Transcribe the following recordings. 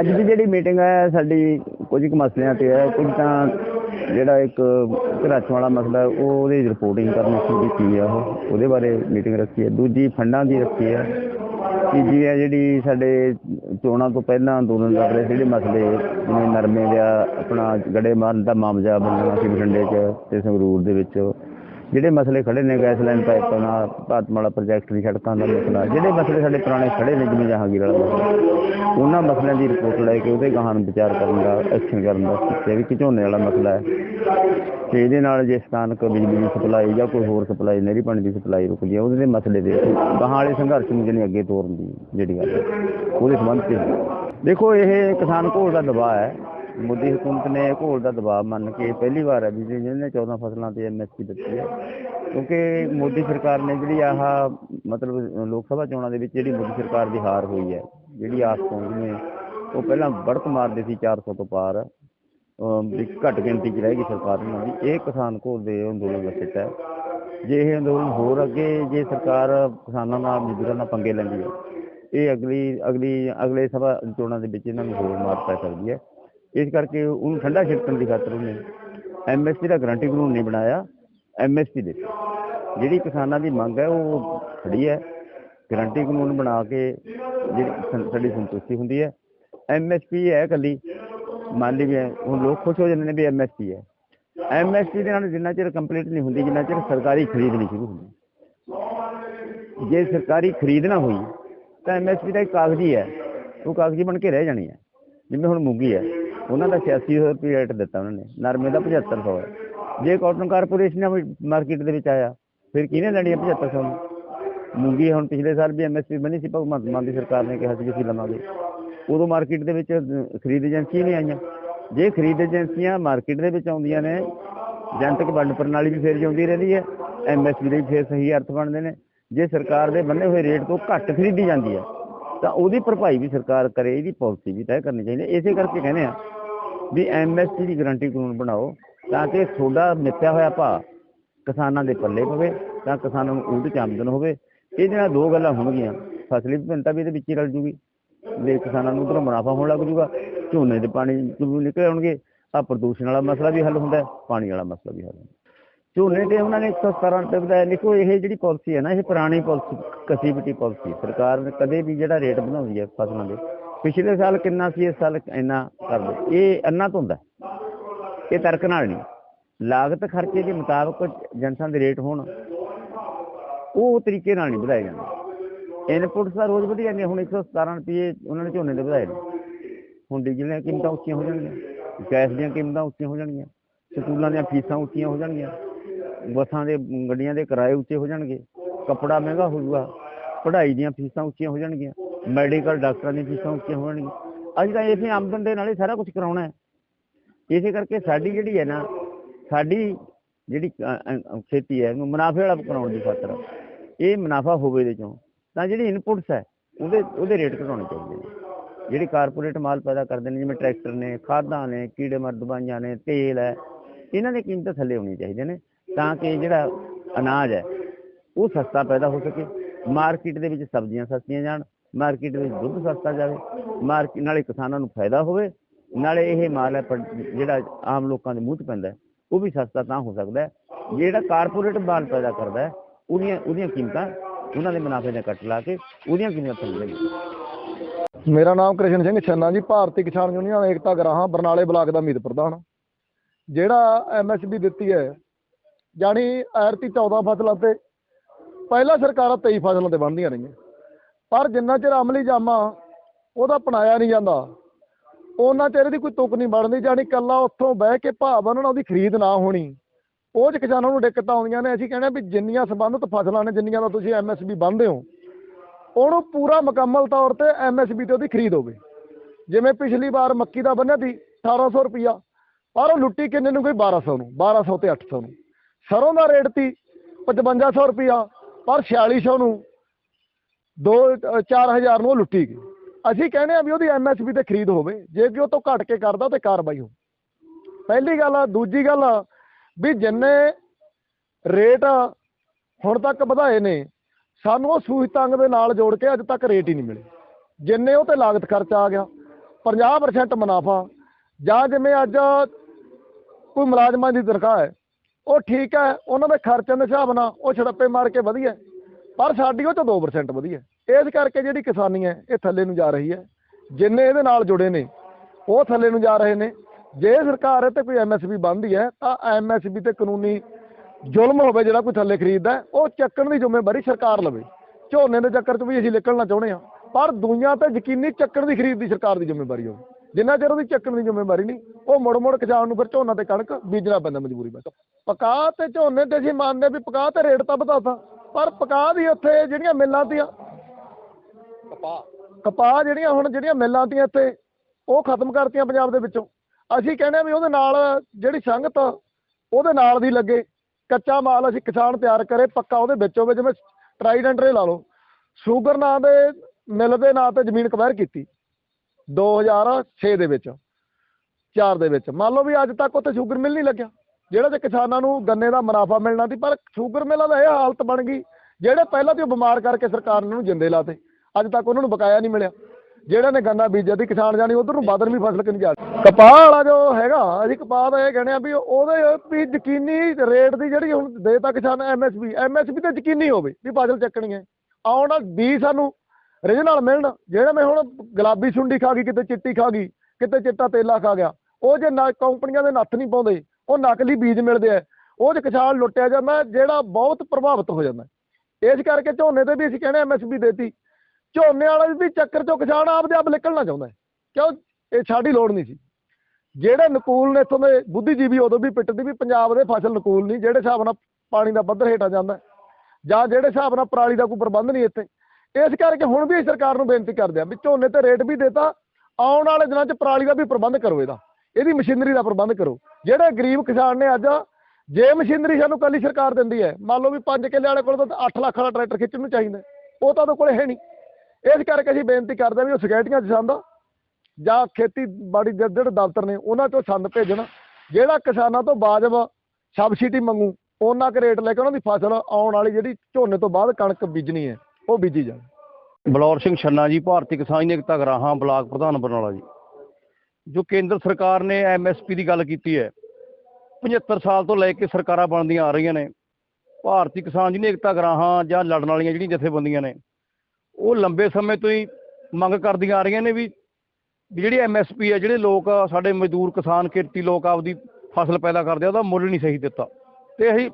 ਅੱਜ ਦੀ ਜਿਹੜੀ ਮੀਟਿੰਗ ਹੈ, ਸਾਡੀ ਕੁਝ ਕੁ ਮਸਲਿਆਂ ਤੇ ਹੈ, ਕੁਝ ਤਾਂ ਜਿਹੜਾ ਇੱਕ ਘਰਾਚ ਵਾਲਾ ਮਸਲਾ ਉਹ ਉਹਦੀ ਰਿਪੋਰਟਿੰਗ ਕਰਨੀ ਸ਼ੁਰੂ ਕੀਤੀ ਆ ਉਹ, ਉਹਦੇ ਬਾਰੇ ਮੀਟਿੰਗ ਰੱਖੀ ਹੈ। ਦੂਜੀ ਫੰਡਾਂ ਦੀ ਰੱਖੀ ਹੈ। ਤੀਜੀ ਹੈ ਜਿਹੜੀ ਸਾਡੇ ਚੋਣਾਂ ਤੋਂ ਪਹਿਲਾਂ ਅੰਦੋਲਨ ਕਰ ਰਹੇ ਜਿਹੜੇ ਮਸਲੇ ਜਿਵੇਂ ਨਰਮੇ ਦਾ ਆਪਣਾ ਗੜੇ ਮਾਰਨ ਦਾ ਮਾਮਲਾ ਬੰਨਣਾ ਸੀ ਬਠਿੰਡੇ 'ਚ ਤੇ ਸੰਗਰੂਰ ਦੇ ਵਿੱਚ ਜਿਹੜੇ ਮਸਲੇ ਖੜੇ ਨੇ ਗੈਸ ਲਾਈਨ ਪਾਈਪਾਂ ਦਾ ਭਾਤਮਾਲਾ ਪ੍ਰੋਜੈਕਟ ਦੀ ਸੜਕਾਂ ਦਾ ਮਸਲਾ, ਜਿਹੜੇ ਮਸਲੇ ਸਾਡੇ ਪੁਰਾਣੇ ਖੜੇ ਨੇ ਜਿਵੇਂ ਜਹਾਂਗੀਰ ਵਾਲਾ ਮਸਲਾ, ਉਹਨਾਂ ਮਸਲਿਆਂ ਦੀ ਰਿਪੋਰਟ ਲੈ ਕੇ ਉਹਦੇ ਗਾਹਾਂ ਨੂੰ ਵਿਚਾਰ ਕਰਨ ਦਾ ਐਕਸ਼ਨ ਕਰਨ ਦਾ ਤੇ ਵੀ ਝੋਨੇ ਵਾਲਾ ਮਸਲਾ ਹੈ। ਤੇ ਇਹਦੇ ਨਾਲ ਜੇ ਸਥਾਨਕ ਬਿਜਲੀ ਦੀ ਸਪਲਾਈ ਜਾਂ ਕੋਈ ਹੋਰ ਸਪਲਾਈ ਨਹਿਰੀ ਪਾਣੀ ਦੀ ਸਪਲਾਈ ਰੁਕਦੀ ਹੈ, ਉਹਦੇ ਮਸਲੇ ਦੇ ਗਾਹਾਂ ਵਾਲੇ ਸੰਘਰਸ਼ ਨੂੰ ਜਿਹਨੇ ਅੱਗੇ ਤੋਰਨ ਦੀ ਜਿਹੜੀ ਗੱਲ ਉਹਦੇ ਸੰਬੰਧ 'ਚ ਦੇਖੋ, ਇਹ ਕਿਸਾਨ ਘੋਲ ਦਾ ਦਬਾਅ ਹੈ। ਮੋਦੀ ਹਕੂਮਤ ਨੇ ਘੋਲ ਦਾ ਦਬਾਅ ਮੰਨ ਕੇ ਪਹਿਲੀ ਵਾਰ ਹੈ ਵੀ ਜਿਹਨੇ 14 ਫਸਲਾਂ ਤੇ ਐਮਐਸਪੀ ਦਿੱਤੀ ਹੈ। ਕਿਉਂਕਿ ਮੋਦੀ ਸਰਕਾਰ ਨੇ ਜਿਹੜੀ ਆਹ ਮਤਲਬ ਲੋਕ ਸਭਾ ਚੋਣਾਂ ਦੇ ਵਿੱਚ ਜਿਹੜੀ ਮੋਦੀ ਸਰਕਾਰ ਦੀ ਹਾਰ ਹੋਈ ਹੈ, ਜਿਹੜੀ ਆਸ ਤੋਂ ਨੇ, ਉਹ ਪਹਿਲਾਂ ਵੜਤ ਮਾਰਦੇ ਸੀ 400 ਤੋਂ ਪਾਰ। ਵੀ ਘੱਟ ਗਿਣਤੀ 'ਚ ਰਹੇਗੀ ਸਰਕਾਰ ਨੂੰ ਦੀ। ਇਹ ਕਿਸਾਨ ਘੋਲ ਦੇ ਅੰਦੋਲਨ ਦਾ ਸਿੱਟਾ ਹੈ। ਜੇ ਇਹ ਅੰਦੋਲਨ ਹੋਰ ਅੱਗੇ ਜੇ ਸਰਕਾਰ ਕਿਸਾਨਾਂ ਨਾਲ ਮਜ਼ਦੂਰਾਂ ਨਾਲ ਪੰਗੇ ਲੈਂਦੀ ਹੈ, ਇਹ ਅਗਲੀ ਅਗਲੀ, ਅਗਲੇ ਸਭਾ ਚੋਣਾਂ ਦੇ ਵਿੱਚ ਇਹਨਾਂ ਨੂੰ ਹੋਰ ਮਾਰ ਪੈ ਸਕਦੀ ਹੈ। ਇਸ ਕਰਕੇ ਉਹਨੂੰ ਠੰਡਾ ਛਿੜਕਣ ਦੀ ਖਾਤਰ ਉਹਨੇ ਐਮਐਸਪੀ ਦਾ ਗਰੰਟੀ ਕਾਨੂੰਨ ਨਹੀਂ ਬਣਾਇਆ। ਐਮਐਸਪੀ ਦੇ ਜਿਹੜੀ ਕਿਸਾਨਾਂ ਦੀ ਮੰਗ ਹੈ ਉਹ ਖੜੀ ਹੈ। ਗਰੰਟੀ ਕਾਨੂੰਨ ਬਣਾ ਕੇ ਜਿਹੜੀ ਸਾਡੀ ਸੰਤੁਸ਼ਟੀ ਹੁੰਦੀ ਹੈ। ਐਮਐਸਪੀ ਹੈ ਇਕੱਲੀ। ਮੰਨ ਲਈ ਵੀ ਹੈ, ਹੁਣ ਲੋਕ ਖੁਸ਼ ਹੋ ਜਾਂਦੇ ਨੇ ਵੀ ਐਮਐਸਪੀ ਹੈ। ਐਮਐਸਪੀ ਦੇ ਨਾਲ ਜਿੰਨਾ ਚਿਰ ਕੰਪਲੀਟ ਨਹੀਂ ਹੁੰਦੀ ਜਿੰਨਾ ਚਿਰ ਸਰਕਾਰੀ ਖਰੀਦ ਨਹੀਂ ਸ਼ੁਰੂ ਹੁੰਦੀ। ਜੇ ਸਰਕਾਰੀ ਖਰੀਦ ਨਾ ਹੋਈ ਤਾਂ ਐਮਐਸਪੀ ਦਾ ਇੱਕ ਕਾਗਜ਼ੀ ਹੈ ਉਹ ਕਾਗਜ਼ੀ ਬਣ ਕੇ ਰਹਿ ਜਾਣੀ ਹੈ ਜਿਵੇਂ ਹੁਣ ਮੂੰਗੀ ਹੈ। ਉਹਨਾਂ ਦਾ 8600 ਰੁਪਏ ਰੇਟ ਦਿੱਤਾ ਉਹਨਾਂ ਨੇ, ਨਰਮੇ ਦਾ 7500 ਹੈ। ਜੇ ਕਾਟਨ ਕਾਰਪੋਰੇਸ਼ਨ ਮਾਰਕੀਟ ਦੇ ਵਿੱਚ ਆਇਆ, ਫਿਰ ਕਿਹਨੇ ਲੈਣੀ ਹੈ 7500 ਨੂੰ? ਮੂੰਗੀ ਹੁਣ ਪਿਛਲੇ ਸਾਲ ਵੀ ਐਮਐਸਪੀ ਬਣੀ ਸੀ, ਭਗਵੰਤ ਮਾਨ ਦੀ ਸਰਕਾਰ ਨੇ ਕਿਹਾ ਸੀ ਕਿ ਅਸੀਂ ਲਵਾਂਗੇ। ਉਦੋਂ ਮਾਰਕੀਟ ਦੇ ਵਿੱਚ ਖਰੀਦ ਏਜੰਸੀਆਂ ਨਹੀਂ ਆਈਆਂ। ਜੇ ਖਰੀਦ ਏਜੰਸੀਆਂ ਮਾਰਕੀਟ ਦੇ ਵਿੱਚ ਆਉਂਦੀਆਂ ਨੇ, ਜਨਤਕ ਵੰਡ ਪ੍ਰਣਾਲੀ ਵੀ ਫੇਰ ਜਿਉਂਦੀ ਰਹਿੰਦੀ ਹੈ ਐਮਐਸਪੀ ਦੇ ਵੀ ਫੇਰ ਸਹੀ ਅਰਥ ਬਣਦੇ ਨੇ। ਜੇ ਸਰਕਾਰ ਦੇ ਬੰਨੇ ਹੋਏ ਰੇਟ ਤੋਂ ਘੱਟ ਖਰੀਦੀ ਜਾਂਦੀ ਹੈ, ਤਾਂ ਉਹਦੀ ਭਰਪਾਈ ਵੀ ਸਰਕਾਰ ਕਰੇ, ਇਹਦੀ ਪਾਲਿਸੀ ਵੀ ਤੈਅ ਕਰਨੀ ਚਾਹੀਦੀ ਹੈ। ਇਸੇ ਕਰਕੇ ਕਹਿੰਦੇ ਆ ਵੀ ਐਮਐਸਪੀ ਦੀ ਗਰੰਟੀ ਕਾਨੂੰਨ ਬਣਾਓ ਤਾਂ ਕਿ ਤੁਹਾਡਾ ਮਿੱਥਿਆ ਹੋਇਆ ਭਾਅ ਕਿਸਾਨਾਂ ਦੇ ਪੱਲੇ ਪਵੇ, ਤਾਂ ਕਿਸਾਨਾਂ ਨੂੰ ਉਲਟ ਚ ਆਮਦਨ ਹੋਵੇ। ਇਹਦੇ ਨਾਲ ਦੋ ਗੱਲਾਂ ਹੋਣਗੀਆਂ। ਫਸਲੀ ਵਿਭਿੰਨਤਾ ਵੀ ਇਹਦੇ ਵਿੱਚ ਹੀ ਰਲ ਜੂਗੀ। ਦੇ ਕਿਸਾਨਾਂ ਨੂੰ ਉਧਰੋਂ ਮੁਨਾਫਾ ਹੋਣ ਲੱਗ ਜੂਗਾ, ਝੋਨੇ ਦੇ ਪਾਣੀ ਤੋਂ ਵੀ ਨਿਕਲ ਆਉਣਗੇ। ਆ ਪ੍ਰਦੂਸ਼ਣ ਵਾਲਾ ਮਸਲਾ ਵੀ ਹੱਲ ਹੁੰਦਾ ਪਾਣੀ ਵਾਲਾ ਮਸਲਾ ਵੀ ਹੱਲ ਹੁੰਦਾ ਝੋਨੇ ਤੇ ਉਹਨਾਂ ਨੇ 117 ਰੁਪਏ ਵਧਾਇਆ ਦੇਖੋ, ਇਹ ਜਿਹੜੀ ਪਾਲਿਸੀ ਹੈ ਨਾ, ਇਹ ਪੁਰਾਣੀ ਪਾਲਿਸੀ ਕਸੀ ਬਿਟੀ ਪਾਲਿਸੀ ਸਰਕਾਰ ਨੇ ਕਦੇ ਵੀ ਜਿਹੜਾ ਰੇਟ ਬਣਾਉਂਦੀ ਹੈ ਫਸਲਾਂ ਦੇ ਪਿਛਲੇ ਸਾਲ ਕਿੰਨਾ ਸੀ, ਇਸ ਸਾਲ ਇੰਨਾ ਕਰ ਦੋ ਇਹ ਅੰਨਾ ਤੋਂ ਹੁੰਦਾ ਇਹ ਤਰਕ ਨਾਲ ਨਹੀਂ। ਲਾਗਤ ਖਰਚੇ ਦੇ ਮੁਤਾਬਕ ਜਨਸਾਂ ਦੇ ਰੇਟ ਹੋਣ, ਉਹ ਤਰੀਕੇ ਨਾਲ ਨਹੀਂ ਵਧਾਏ ਜਾਂਦੇ। ਇਨਪੁਟਸ ਤਾਂ ਰੋਜ਼ ਵਧੀ ਜਾਂਦੀਆਂ ਹੁਣ 117 ਰੁਪਏ ਉਹਨਾਂ ਨੇ ਝੋਨੇ ਦੇ ਵਧਾਏ ਨੇ। ਹੁਣ ਡੀਜ਼ਲ ਦੀਆਂ ਕੀਮਤਾਂ ਉੱਚੀਆਂ ਹੋ ਜਾਣਗੀਆਂ। ਗੈਸ ਦੀਆਂ ਕੀਮਤਾਂ ਉੱਚੀਆਂ ਹੋ ਜਾਣਗੀਆਂ। ਸਕੂਲਾਂ ਦੀਆਂ ਫੀਸਾਂ ਉੱਚੀਆਂ ਹੋ ਜਾਣਗੀਆਂ। ਬੱਸਾਂ ਦੇ, ਗੱਡੀਆਂ ਦੇ ਕਿਰਾਏ ਉੱਚੇ ਹੋ ਜਾਣਗੇ। ਕੱਪੜਾ ਮਹਿੰਗਾ ਹੋ ਜਾਊਗਾ ਪੜ੍ਹਾਈ ਦੀਆਂ ਫੀਸਾਂ ਉੱਚੀਆਂ ਹੋ ਜਾਣਗੀਆਂ। ਮੈਡੀਕਲ ਡਾਕਟਰਾਂ ਦੀਆਂ ਫੀਸਾਂ ਉੱਚੀਆਂ ਹੋ ਜਾਣਗੀਆਂ ਅੱਜ ਤਾਂ ਇਸੇ ਆਮਦਨ ਦੇ ਨਾਲ ਹੀ ਸਾਰਾ ਕੁਝ ਕਰਾਉਣਾ ਹੈ। ਇਸੇ ਕਰਕੇ ਸਾਡੀ ਜਿਹੜੀ ਹੈ ਨਾ, ਸਾਡੀ ਜਿਹੜੀ ਖੇਤੀ ਹੈ ਇਹਨੂੰ ਮੁਨਾਫੇ ਵਾਲਾ ਕਰਾਉਣ ਦੀ ਖਾਤਰ, ਇਹ ਮੁਨਾਫਾ ਹੋਵੇ ਇਹਦੇ ਚੋਂ, ਤਾਂ ਜਿਹੜੀ ਇਨਪੁਟਸ ਹੈ, ਉਹਦੇ ਉਹਦੇ ਰੇਟ ਘਟਾਉਣੇ ਚਾਹੀਦੇ ਨੇ। ਜਿਹੜੇ ਕਾਰਪੋਰੇਟ ਮਾਲ ਪੈਦਾ ਕਰਦੇ ਨੇ, ਜਿਵੇਂ ਟਰੈਕਟਰ ਨੇ, ਖਾਦਾਂ ਨੇ, ਕੀੜੇ ਮਾਰ ਦਵਾਈਆਂ ਨੇ, ਤੇਲ ਹੈ, ਇਹਨਾਂ ਦੀ ਕੀਮਤਾਂ ਥੱਲੇ ਹੋਣੀ ਚਾਹੀਦੀਆਂ ਨੇ, ਤਾਂ ਕਿ ਜਿਹੜਾ ਅਨਾਜ ਹੈ, ਉਹ ਸਸਤਾ ਪੈਦਾ ਹੋ ਸਕੇ ਮਾਰਕੀਟ ਦੇ ਵਿੱਚ ਸਬਜ਼ੀਆਂ ਸਸਤੀਆਂ ਜਾਣ ਮਾਰਕੀਟ ਵਿੱਚ ਦੁੱਧ ਸਸਤਾ ਜਾਵੇ, ਮਾਰਕੀਟ ਨਾਲੇ ਕਿਸਾਨਾਂ ਨੂੰ ਫਾਇਦਾ ਹੋਵੇ, ਨਾਲੇ ਇਹ ਮਾਲ ਹੈ ਪਰ- ਜਿਹੜਾ ਆਮ ਲੋਕਾਂ ਦੇ ਮੂੰਹ 'ਚ ਪੈਂਦਾ ਉਹ ਵੀ ਸਸਤਾ ਤਾਂ ਹੋ ਸਕਦਾ ਜਿਹੜਾ ਕਾਰਪੋਰੇਟ ਮਾਲ ਪੈਦਾ ਕਰਦਾ ਉਹਦੀਆਂ ਉਹਦੀਆਂ ਕੀਮਤਾਂ ਉਹਨਾਂ ਦੇ ਮੁਨਾਫੇ ਨਾਲ ਕੱਟ ਲਾ ਕੇ ਉਹਦੀਆਂ ਕੀਮਤਾਂ ਥੱਲੇ ਜਾਣਗੀਆਂ ਮੇਰਾ ਨਾਮ ਕ੍ਰਿਸ਼ਨ ਸਿੰਘ ਛੰਨਾ ਜੀ, ਭਾਰਤੀ ਕਿਸਾਨ ਯੂਨੀਅਨ ਏਕਤਾ ਗਰਾਹਾਂ, ਬਰਨਾਲੇ ਬਲਾਕ ਦਾ ਮੀਤ ਪ੍ਰਧਾਨ। ਜਿਹੜਾ ਐਮਐਸਪੀ ਦਿੱਤੀ ਹੈ ਜਾਣੀ ਐਰਤੀ 14 ਫਸਲਾਂ ਤੇ, ਪਹਿਲਾਂ ਸਰਕਾਰਾਂ 23 ਫਸਲਾਂ ਤੇ ਬਣਦੀਆਂ ਰਹੀਆਂ। ਪਰ ਜਿੰਨਾ ਚਿਰ ਅਮਲੀ ਜਾਮਾ ਉਹਦਾ ਅਪਣਾਇਆ ਨਹੀਂ ਜਾਂਦਾ ਉਹਨਾਂ ਚਿਰ ਇਹਦੀ ਕੋਈ ਤੁਕ ਨਹੀਂ ਬਣਦੀ ਜਾਣੀ ਕੱਲਾ ਉੱਥੋਂ ਬਹਿ ਕੇ ਭਾਅ ਬੰਨਣਾ ਉਹਦੀ ਖਰੀਦ ਨਾ ਹੋਣੀ। ਉਹ ਚ ਕਿਸਾਨਾਂ ਨੂੰ ਦਿੱਕਤਾਂ ਆਉਂਦੀਆਂ ਨੇ, ਅਸੀਂ ਕਹਿੰਦੇ ਹਾਂ ਵੀ ਜਿੰਨੀਆਂ ਸੰਬੰਧਿਤ ਫਸਲਾਂ ਨੇ, ਜਿੰਨੀਆਂ ਦਾ ਤੁਸੀਂ ਐਮਐਸਪੀ ਬੰਨਦੇ ਹੋ, ਉਹਨੂੰ ਪੂਰਾ ਮੁਕੰਮਲ ਤੌਰ ਤੇ ਐਮਐਸਪੀ ਤੇ ਉਹਦੀ ਖਰੀਦ ਹੋਵੇ। ਜਿਵੇਂ ਪਿਛਲੀ ਵਾਰ ਮੱਕੀ ਦਾ ਬੰਨਿਆ ਸੀ 1800 ਰੁਪਿਆ ਪਰ ਉਹ ਲੁੱਟੀ ਕਿੰਨੇ ਨੂੰ ਗਈ? 1200 ਨੂੰ 1200 ਤੇ 800 ਨੂੰ। ਸਰੋਂ ਦਾ ਰੇਟ ਸੀ 5500 ਰੁਪਿਆ ਪਰ 4600 ਨੂੰ 2 4000 ਨੂੰ ਉਹ ਲੁੱਟੀ ਗਈ। ਅਸੀਂ ਕਹਿੰਦੇ ਆ ਵੀ ਉਹਦੀ ਐਮਐਸਪੀ ਤੇ ਖਰੀਦ ਹੋਵੇ। ਜੇ ਕਿ ਉਹ ਤੋਂ ਘੱਟ ਕੇ ਕਰਦਾ ਤੇ ਕਾਰਵਾਈ ਹੋ ਪਹਿਲੀ ਗੱਲ ਆ, ਦੂਜੀ ਗੱਲ ਆ, ਵੀ ਜਿੰਨੇ ਰੇਟ ਹੁਣ ਤੱਕ ਵਧਾਏ ਨੇ, ਸਾਨੂੰ ਉਹ ਸੂਈ ਤੰਗ ਦੇ ਨਾਲ ਜੋੜ ਕੇ ਅੱਜ ਤੱਕ ਰੇਟ ਹੀ ਨਹੀਂ ਮਿਲੇ। ਜਿੰਨੇ ਉਹ ਤੇ ਲਾਗਤ ਖਰਚਾ ਆ ਗਿਆ 50% ਮੁਨਾਫਾ। ਜਾਂ ਜਿਵੇਂ ਅੱਜ ਕੋਈ ਮੁਲਾਜ਼ਮਾਂ ਦੀ ਤਨਖਾਹ ਹੈ, ਉਹ ਠੀਕ ਹੈ, ਉਹਨਾਂ ਦੇ ਖਰਚਿਆਂ ਦੇ ਹਿਸਾਬ ਨਾਲ ਉਹ ਛੜੱਪੇ ਮਾਰ ਕੇ ਵਧੀਆ। ਪਰ ਸਾਡੀ ਉਹ ਤੋਂ 2% ਵਧੀਆ। ਹੈ। ਇਸ ਕਰਕੇ ਜਿਹੜੀ ਕਿਸਾਨੀ ਹੈ, ਇਹ ਥੱਲੇ ਨੂੰ ਜਾ ਰਹੀ ਹੈ। ਜਿੰਨੇ ਇਹਦੇ ਨਾਲ ਜੁੜੇ ਨੇ, ਉਹ ਥੱਲੇ ਨੂੰ ਜਾ ਰਹੇ ਨੇ। ਜੇ ਸਰਕਾਰ ਤੇ ਕੋਈ ਐਮਐਸਪੀ ਬੰਦੀ ਹੈ, ਤਾਂ ਐਮਐਸਪੀ ਤੇ ਕਾਨੂੰਨੀ ਜ਼ੁਲਮ ਹੋਵੇ ਜਿਹੜਾ ਕੋਈ ਥੱਲੇ ਖਰੀਦਦਾ ਉਹ ਚੱਕਣ ਦੀ ਜ਼ਿੰਮੇਵਾਰੀ ਸਰਕਾਰ ਲਵੇ। ਝੋਨੇ ਦੇ ਚੱਕਰ 'ਚ ਵੀ ਅਸੀਂ ਨਿਕਲਣਾ ਚਾਹੁੰਦੇ ਹਾਂ। ਪਰ ਦੁਨੀਆ ਤੇ ਯਕੀਨੀ ਚੱਕਣ ਦੀ ਖਰੀਦ ਦੀ ਸਰਕਾਰ ਦੀ ਜ਼ਿੰਮੇਵਾਰੀ ਹੋਵੇ। ਜਿੰਨਾ ਚਿਰ ਉਹਦੀ ਚੱਕਣ ਦੀ ਜ਼ਿੰਮੇਵਾਰੀ ਨਹੀਂ, ਉਹ ਮੁੜ ਮੁੜ ਕਿਸਾਨ ਨੂੰ ਫਿਰ ਝੋਨਾ ਤੇ ਕਣਕ ਬੀਜਣਾ ਪੈਂਦਾ ਮਜਬੂਰੀ ਵਿੱਚ। ਪਕਾ ਤੇ ਝੋਨੇ ਤੇ ਅਸੀਂ ਮੰਨਦੇ ਵੀ ਪਕਾ ਤੇ ਰੇਟ ਤਾਂ ਵਧਾਤਾ ਪਰ ਪਕਾ ਦੀ ਉੱਥੇ ਜਿਹੜੀਆਂ ਮਿੱਲਾਂ ਦੀਆਂ ਕਪਾਹ। ਕਪਾਹ ਜਿਹੜੀਆਂ ਹੁਣ ਜਿਹੜੀਆਂ ਮਿੱਲਾਂ ਦੀਆਂ ਇੱਥੇ ਉਹ ਖਤਮ ਕਰਤੀਆਂ ਪੰਜਾਬ ਦੇ ਵਿੱਚੋਂ। ਅਸੀਂ ਕਹਿੰਦੇ ਵੀ ਉਹਦੇ ਨਾਲ ਜਿਹੜੀ ਸੰਗਤ ਉਹਦੇ ਨਾਲ ਦੀ ਲੱਗੇ। ਕੱਚਾ ਮਾਲ ਅਸੀਂ ਕਿਸਾਨ ਤਿਆਰ ਕਰੇ ਪੱਕਾ ਉਹਦੇ ਵਿੱਚ ਹੋਵੇ ਜਿਵੇਂ ਟਰਾਈਡੈਂਟ ਰੇ ਲਾ ਲਓ। ਸ਼ੂਗਰ ਨਾਂ ਦੇ ਮਿਲ ਦੇ ਨਾਂ ਤੇ ਜ਼ਮੀਨ ਕਵੈਰ ਕੀਤੀ। 2006 ਦੇ ਵਿੱਚ 4 ਦੇ ਵਿੱਚ। ਮੰਨ ਲਓ ਵੀ ਅੱਜ ਤੱਕ ਉੱਥੇ ਸ਼ੂਗਰ ਮਿਲ ਨਹੀਂ ਲੱਗਿਆ। ਜਿਹੜਾ ਤੇ ਕਿਸਾਨਾਂ ਨੂੰ ਗੰਨੇ ਦਾ ਮੁਨਾਫਾ ਮਿਲਣਾ ਸੀ, ਪਰ ਸ਼ੂਗਰ ਮਿਲਾਂ ਦਾ ਇਹ ਹਾਲਤ ਬਣ ਗਈ, ਜਿਹੜੇ ਪਹਿਲਾਂ ਤੇ ਉਹ ਬਿਮਾਰ ਕਰਕੇ ਸਰਕਾਰ ਨੇ ਉਹਨੂੰ ਜਿੰਦੇ ਲਾਤੇ, ਅੱਜ ਤੱਕ ਉਹਨਾਂ ਨੂੰ ਬਕਾਇਆ ਨਹੀਂ ਮਿਲਿਆ। ਜਿਹੜਾ ਨੇ ਗੰਨਾ ਬੀਜਿਆ ਸੀ, ਕਿਸਾਨ ਜਾਨੀ ਉਧਰ ਨੂੰ ਬਾਦਲ ਵੀ ਫਸਲ ਕਿੰਨੀ ਜਾ ਕਪਾਹ ਵਾਲਾ ਜੋ ਹੈਗਾ, ਅਸੀਂ ਕਪਾਹ ਦਾ ਇਹ ਕਹਿੰਦੇ ਆ ਵੀ ਉਹਦੇ ਵੀ ਯਕੀਨੀ ਰੇਟ ਦੀ ਜਿਹੜੀ ਹੁਣ ਦੇ ਦੇਤਾ ਕਿਸਾਨ ਐਮਐਸਪੀ ਐਮਐਸਪੀ ਤੇ ਯਕੀਨੀ ਹੋਵੇ ਵੀ ਫਸਲ ਚੱਕਣੀ ਹੈ ਆਉਣ ਨਾਲ ਬੀ ਸਾਨੂੰ ਰੀਜਨਲ ਮਿਲਣ, ਜਿਹੜਾ ਮੈਂ ਹੁਣ ਗੁਲਾਬੀ ਸੁੰਡੀ ਖਾ ਗਈ, ਕਿਤੇ ਚਿੱਟੀ ਖਾ ਗਈ, ਕਿਤੇ ਚਿੱਟਾ ਤੇਲਾ ਖਾ ਗਿਆ, ਉਹ ਜੇ ਨਾ ਕੰਪਨੀਆਂ ਦੇ ਨੱਥ ਨਹੀਂ ਪਾਉਂਦੇ ਉਹ ਨਕਲੀ ਬੀਜ ਮਿਲਦੇ ਆ। ਉਹ 'ਚ ਕਿਸਾਨ ਲੁੱਟਿਆ ਜਾਂਦਾ ਜਿਹੜਾ ਬਹੁਤ ਪ੍ਰਭਾਵਿਤ ਹੋ ਜਾਂਦਾ। ਇਸ ਕਰਕੇ ਝੋਨੇ ਤੇ ਵੀ ਅਸੀਂ ਕਹਿੰਦੇ ਐਮਐਸਪੀ ਦੇਤੀ। ਝੋਨੇ ਵਾਲੇ ਵੀ ਚੱਕਰ ਚੋਂ ਕਿਸਾਨ ਆਪਦੇ ਆਪ ਨਿਕਲਣਾ ਚਾਹੁੰਦਾ ਕਿਉਂ? ਇਹ ਸਾਡੀ ਲੋੜ ਨਹੀਂ ਸੀ। ਜਿਹੜੇ ਨਕੂਲ ਨੇ ਇੱਥੋਂ ਦੇ ਬੁੱਧੀਜੀਵੀ ਉਦੋਂ ਵੀ ਪਿੱਟਦੀ ਵੀ ਪੰਜਾਬ ਦੇ ਫਸਲ ਨਕੂਲ ਨਹੀਂ, ਜਿਹੜੇ ਹਿਸਾਬ ਨਾਲ ਪਾਣੀ ਦਾ ਪੱਧਰ ਹੇਠਾਂ ਜਾਂਦਾ। ਜਾਂ ਜਿਹੜੇ ਹਿਸਾਬ ਨਾਲ ਪਰਾਲੀ ਦਾ ਕੋਈ ਪ੍ਰਬੰਧ ਨਹੀਂ ਇੱਥੇ। ਇਸ ਕਰਕੇ ਹੁਣ ਵੀ ਅਸੀਂ ਸਰਕਾਰ ਨੂੰ ਬੇਨਤੀ ਕਰਦੇ ਹਾਂ ਵੀ ਝੋਨੇ ਤੇ ਰੇਟ ਵੀ ਦੇਤਾ, ਆਉਣ ਵਾਲੇ ਦਿਨਾਂ 'ਚ ਪਰਾਲੀ ਦਾ ਵੀ ਪ੍ਰਬੰਧ ਕਰੋ ਇਹਦਾ। ਇਹਦੀ ਮਸ਼ੀਨਰੀ ਦਾ ਪ੍ਰਬੰਧ ਕਰੋ। ਜਿਹੜੇ ਗਰੀਬ ਕਿਸਾਨ ਨੇ ਅੱਜ ਜੇ ਮਸ਼ੀਨਰੀ ਸਾਨੂੰ ਕੱਲੀ ਸਰਕਾਰ ਦਿੰਦੀ ਹੈ, ਮੰਨ ਲਓ ਵੀ 5 ਕਿੱਲੇ ਵਾਲੇ ਕੋਲ ਤਾਂ 8 ਲੱਖ ਵਾਲਾ ਟਰੈਕਟਰ ਖਿੱਚਣ ਨੂੰ ਚਾਹੀਦਾ ਉਹ ਤਾਂ ਉਹਦੇ ਕੋਲੇ ਹੈ ਨਹੀਂ। ਇਸ ਕਰਕੇ ਅਸੀਂ ਬੇਨਤੀ ਕਰਦੇ ਹਾਂ ਵੀ ਉਹ ਸੁਸਾਇਟੀਆਂ 'ਚ ਸੰਦ ਜਾਂ ਖੇਤੀਬਾੜੀ ਦੇ ਜਿਹੜੇ ਦਫ਼ਤਰ ਨੇ, ਉਹਨਾਂ 'ਚੋਂ ਸੰਦ ਭੇਜਣ। ਜਿਹੜਾ ਕਿਸਾਨਾਂ ਤੋਂ ਵਾਜਬ ਸਬਸਿਡੀ ਮੰਗੂ, ਉਹਨਾਂ ਕੁ ਰੇਟ ਲੈ ਕੇ ਉਹਨਾਂ ਦੀ ਫਸਲ ਆਉਣ ਵਾਲੀ ਜਿਹੜੀ ਝੋਨੇ ਤੋਂ ਬਾਅਦ ਕਣਕ ਬੀਜਣੀ ਹੈ, ਉਹ ਬੀਜੀ ਜਾਵੇ। ਬਲੌਰ ਸਿੰਘ ਛੰਨਾ ਜੀ, ਭਾਰਤੀ ਕਿਸਾਨ ਏਕਤਾ ਗਰਾਹਾਂ, ਬਲਾਕ ਪ੍ਰਧਾਨ ਬਰਨਾਲਾ ਜੀ। ਜੋ ਕੇਂਦਰ ਸਰਕਾਰ ਨੇ ਐਮਐਸਪੀ ਦੀ ਗੱਲ ਕੀਤੀ ਹੈ 75 ਸਾਲ ਤੋਂ ਲੈ ਕੇ ਸਰਕਾਰਾਂ ਬਣਦੀਆਂ ਆ ਰਹੀਆਂ ਨੇ। ਭਾਰਤੀ ਕਿਸਾਨ ਜੀ ਏਕਤਾ ਗਰਾਹਾਂ ਜਾਂ ਲੜਨ ਵਾਲੀਆਂ ਜਿਹੜੀਆਂ ਜਥੇਬੰਦੀਆਂ ਨੇ, ਉਹ ਲੰਬੇ ਸਮੇਂ ਤੋਂ ਹੀ ਮੰਗ ਕਰਦੀਆਂ ਆ ਰਹੀਆਂ ਨੇ ਵੀ ਵੀ ਜਿਹੜੀ ਐਮਐਸਪੀ ਹੈ, ਜਿਹੜੇ ਲੋਕ ਸਾਡੇ ਮਜ਼ਦੂਰ ਕਿਸਾਨ ਕਿਰਤੀ ਲੋਕ ਆਪਦੀ ਫਸਲ ਪੈਦਾ ਕਰਦੇ ਆ, ਉਹਦਾ ਮੁੱਲ ਨਹੀਂ ਸਹੀ ਦਿੱਤਾ। ਤੇ ਇਹ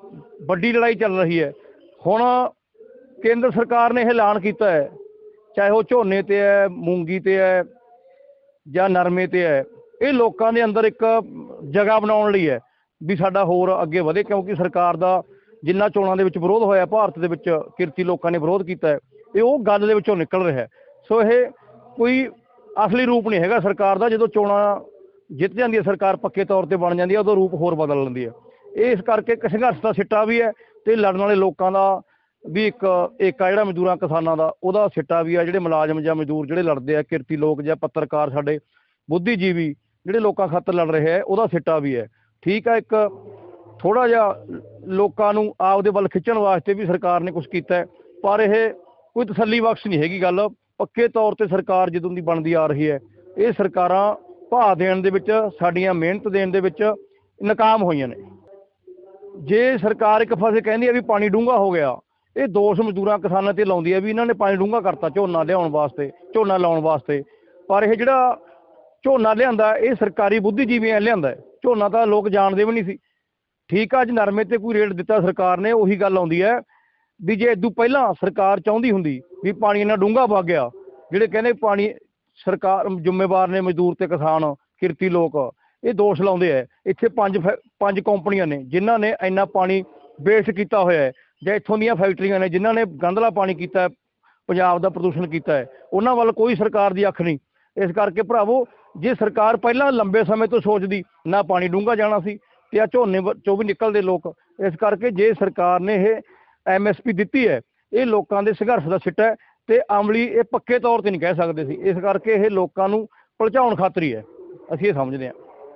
ਵੱਡੀ ਲੜਾਈ ਚੱਲ ਰਹੀ ਹੈ। ਹੁਣ ਕੇਂਦਰ ਸਰਕਾਰ ਨੇ ਇਹ ਐਲਾਨ ਕੀਤਾ ਹੈ, ਚਾਹੇ ਉਹ ਝੋਨੇ ਤੇ ਹੈ, ਮੂੰਗੀ ਤੇ ਹੈ ਜਾਂ ਨਰਮੇ ਤੇ ਹੈ, ਇਹ ਲੋਕਾਂ ਦੇ ਅੰਦਰ ਇੱਕ ਜਗ੍ਹਾ ਬਣਾਉਣ ਲਈ ਹੈ ਵੀ ਸਾਡਾ ਹੋਰ ਅੱਗੇ ਵਧੇ, ਕਿਉਂਕਿ ਸਰਕਾਰ ਦਾ ਜਿੰਨਾ ਚੋਣਾਂ ਦੇ ਵਿੱਚ ਵਿਰੋਧ ਹੋਇਆ, ਭਾਰਤ ਦੇ ਵਿੱਚ ਕਿਰਤੀ ਲੋਕਾਂ ਨੇ ਵਿਰੋਧ ਕੀਤਾ ਹੈ, ਇਹ ਉਹ ਗੱਲ ਦੇ ਵਿੱਚੋਂ ਨਿਕਲ ਰਿਹਾ ਸੋ ਇਹ ਕੋਈ ਅਸਲੀ ਰੂਪ ਨਹੀਂ ਹੈਗਾ ਸਰਕਾਰ ਦਾ, ਜਦੋਂ ਚੋਣਾਂ ਜਿੱਤ ਜਾਂਦੀ ਹੈ ਸਰਕਾਰ ਪੱਕੇ ਤੌਰ ਤੇ ਬਣ ਜਾਂਦੀ ਹੈ ਉਦੋਂ ਰੂਪ ਹੋਰ ਬਦਲ ਲੈਂਦੀ ਹੈ। ਇਹ ਇਸ ਕਰਕੇ ਇੱਕ ਸੰਘਰਸ਼ ਦਾ ਸਿੱਟਾ ਵੀ ਹੈ ਤੇ ਲੜਨ ਵਾਲੇ ਲੋਕਾਂ ਦਾ ਵੀ ਇੱਕ ਏਕਾ ਜਿਹੜਾ ਮਜ਼ਦੂਰਾਂ, ਕਿਸਾਨਾਂ ਦਾ, ਉਹਦਾ ਸਿੱਟਾ ਵੀ ਆ, ਜਿਹੜੇ ਮੁਲਾਜ਼ਮ ਜਾਂ ਮਜ਼ਦੂਰ ਜਿਹੜੇ ਲੜਦੇ ਆ, ਕਿਰਤੀ ਲੋਕ ਜਾਂ ਪੱਤਰਕਾਰ ਸਾਡੇ, ਬੁੱਧੀਜੀਵੀ ਜਿਹੜੇ ਲੋਕਾਂ ਖਾਤਰ ਲੜ ਰਹੇ ਆ, ਉਹਦਾ ਸਿੱਟਾ ਵੀ ਹੈ ਠੀਕ ਆ, ਇੱਕ ਥੋੜਾ ਜਿਹਾ ਲੋਕਾਂ ਨੂੰ ਆਪਦੇ ਵੱਲ ਖਿੱਚਣ ਵਾਸਤੇ ਵੀ ਸਰਕਾਰ ਨੇ ਕੁਝ ਕੀਤਾ ਪਰ ਇਹ ਕੋਈ ਤਸੱਲੀ ਬਖਸ਼ ਨਹੀਂ ਹੈਗੀ ਗੱਲ। ਪੱਕੇ ਤੌਰ ਤੇ ਸਰਕਾਰ ਜਦੋਂ ਦੀ ਬਣਦੀ ਆ ਰਹੀ ਹੈ, ਇਹ ਸਰਕਾਰਾਂ ਭਾਅ ਦੇਣ ਦੇ ਵਿੱਚ, ਸਾਡੀਆਂ ਮਿਹਨਤ ਦੇਣ ਦੇ ਵਿੱਚ ਨਾਕਾਮ ਹੋਈਆਂ ਨੇ। ਜੇ ਸਰਕਾਰ ਇੱਕ ਫਸੇ ਕਹਿੰਦੀ ਹੈ ਵੀ ਪਾਣੀ ਡੂੰਘਾ ਹੋ ਗਿਆ ਇਹ ਦੋਸ਼ ਮਜ਼ਦੂਰਾਂ ਕਿਸਾਨਾਂ ਤੇ ਲਾਉਂਦੀ ਹੈ ਵੀ ਇਹਨਾਂ ਨੇ ਪਾਣੀ ਡੂੰਘਾ ਕਰਤਾ ਝੋਨਾ ਲਿਆਉਣ ਵਾਸਤੇ, ਝੋਨਾ ਲਾਉਣ ਵਾਸਤੇ। ਪਰ ਇਹ ਜਿਹੜਾ ਝੋਨਾ ਲਿਆਂਦਾ, ਇਹ ਸਰਕਾਰੀ ਬੁੱਧੀਜੀਵੀਆਂ ਲਿਆਂਦਾ। ਝੋਨਾ ਤਾਂ ਲੋਕ ਜਾਣਦੇ ਵੀ ਨਹੀਂ ਸੀ। ਠੀਕ ਆ, ਅੱਜ ਨਰਮੇ ਤੇ ਕੋਈ ਰੇਟ ਦਿੱਤਾ ਸਰਕਾਰ ਨੇ, ਉਹੀ ਗੱਲ ਆਉਂਦੀ ਹੈ ਵੀ ਜੇ ਇਦੋਂ ਪਹਿਲਾਂ ਸਰਕਾਰ ਚਾਹੁੰਦੀ ਹੁੰਦੀ ਵੀ ਪਾਣੀ ਇੰਨਾ ਡੂੰਘਾ ਵਗ ਗਿਆ, ਜਿਹੜੇ ਕਹਿੰਦੇ ਪਾਣੀ ਸਰਕਾਰ ਜ਼ਿੰਮੇਵਾਰ ਨੇ ਮਜ਼ਦੂਰ ਤੇ ਕਿਸਾਨ, ਕਿਰਤੀ ਲੋਕ, ਇਹ ਦੋਸ਼ ਲਾਉਂਦੇ ਆ। ਇੱਥੇ ਪੰਜ ਫੈ- ਪੰਜ ਕੰਪਨੀਆਂ ਨੇ ਜਿਨ੍ਹਾਂ ਨੇ ਇੰਨਾ ਪਾਣੀ ਵੇਸਟ ਕੀਤਾ ਹੋਇਆ ਹੈ। ਜਾਂ ਇੱਥੋਂ ਦੀਆਂ ਫੈਕਟਰੀਆਂ ਨੇ ਜਿਨ੍ਹਾਂ ਨੇ ਗੰਧਲਾ ਪਾਣੀ ਕੀਤਾ ਪੰਜਾਬ ਦਾ ਪ੍ਰਦੂਸ਼ਣ ਕੀਤਾ ਹੈ, ਉਹਨਾਂ ਵੱਲ ਕੋਈ ਸਰਕਾਰ ਦੀ ਅੱਖ ਨਹੀਂ। ਇਸ ਕਰਕੇ ਭਰਾਵੋ, ਜੇ ਸਰਕਾਰ ਪਹਿਲਾਂ ਲੰਬੇ ਸਮੇਂ ਤੋਂ ਸੋਚਦੀ, ਨਾ ਪਾਣੀ ਡੂੰਘਾ ਜਾਣਾ ਸੀ ਤੇ ਆ ਝੋਨੇ ਚੋਂ ਵੀ ਨਿਕਲਦੇ ਲੋਕ, ਇਸ ਕਰਕੇ ਜੇ ਸਰਕਾਰ ਨੇ ਇਹ ਐਮਐਸਪੀ ਦਿੱਤੀ ਹੈ, ਇਹ ਲੋਕਾਂ ਦੇ ਸੰਘਰਸ਼ ਦਾ ਸਿੱਟਾ ਹੈ ਤੇ ਅਮਲੀ ਇਹ ਪੱਕੇ ਤੌਰ ਤੇ ਨਹੀਂ ਕਹਿ ਸਕਦੇ ਸੀ। ਇਸ ਕਰਕੇ ਇਹ ਲੋਕਾਂ ਨੂੰ ਭਲਚਾਉਣ ਖਾਤਰੀ ਹੈ। ਅਸੀਂ ਇਹ ਸਮਝਦੇ ਹਾਂ।